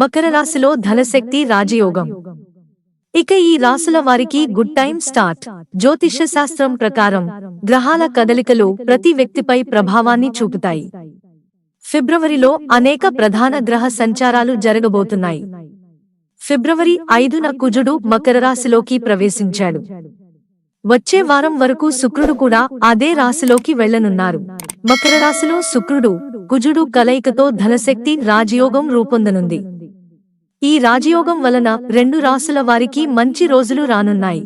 మకర రాశిలో ధనశక్తి రాజయోగం. ఇక ఈ రాసుల వారికి గుడ్ టైం స్టార్ట్ జ్యోతిష్య శాస్త్రం ప్రకారం గ్రహాల కదలికలు ప్రతి వ్యక్తిపై ప్రభావాన్ని చూపుతాయి. ఫిబ్రవరిలో అనేక ప్రధాన గ్రహ సంచారాలు జరగబోతున్నాయి. ఫిబ్రవరి ఐదున కుజుడు మకర రాశిలోకి ప్రవేశించాడు. వచ్చే వారం వరకు శుక్రుడు కూడా అదే రాశిలోకి వెళ్ళనున్నారు మకర రాశిలో శుక్రుడు కుజుడు కలయికతో ధనశక్తి రాజయోగం రూపొందనుంది. ఈ రాజయోగం వలన రెండు రాసుల వారికి మంచి రోజులు రానున్నాయి.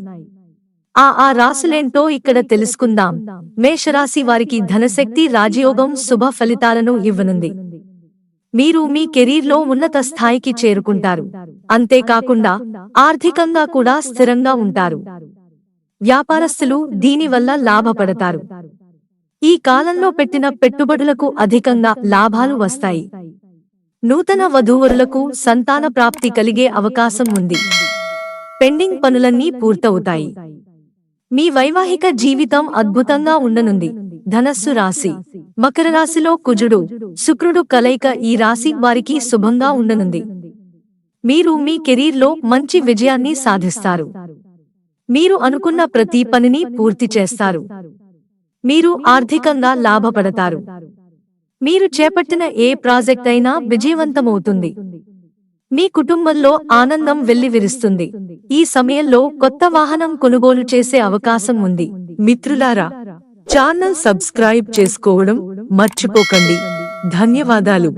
ఆ ఆ రాసులేంటో ఇక్కడ తెలుసుకుందాం. మేషరాశి వారికి ధనశక్తి రాజయోగం శుభ ఫలితాలను ఇవ్వనుంది. మీరు మీ కెరీర్లో ఉన్నత స్థాయికి చేరుకుంటారు. అంతేకాకుండా ఆర్థికంగా కూడా స్థిరంగా ఉంటారు. వ్యాపారస్తులు దీనివల్ల లాభపడతారు. ఈ కాలంలో పెట్టిన పెట్టుబడులకు అధికంగా లాభాలు వస్తాయి. నూతన వధూవరులకు సంతాన ప్రాప్తి కలిగే అవకాశం ఉంది. పెండింగ్ పనులన్నీ పూర్తవుతాయి. మీ వైవాహిక జీవితం అద్భుతంగా ఉండనుంది. ధనస్సు రాశి. మకర రాశిలో కుజుడు శుక్రుడు కలయిక ఈ రాశి వారికి శుభంగా ఉండనుంది. మీరు మీ కెరీర్లో మంచి విజయాన్ని సాధిస్తారు. మీరు అనుకున్న ప్రతి పనిని పూర్తి చేస్తారు. మీరు ఆర్థికంగా లాభపడతారు. మీరు చేపట్టిన ఏ ప్రాజెక్ట్ అయినా విజయవంతమవుతుంది. మీ కుటుంబంలో ఆనందం వెల్లివిరుస్తుంది. ఈ సమయంలో కొత్త వాహనం కొనుగోలు చేసే అవకాశం ఉంది. మిత్రులారా ఛానల్ సబ్స్క్రైబ్ చేసుకోవడం మర్చిపోకండి. ధన్యవాదాలు.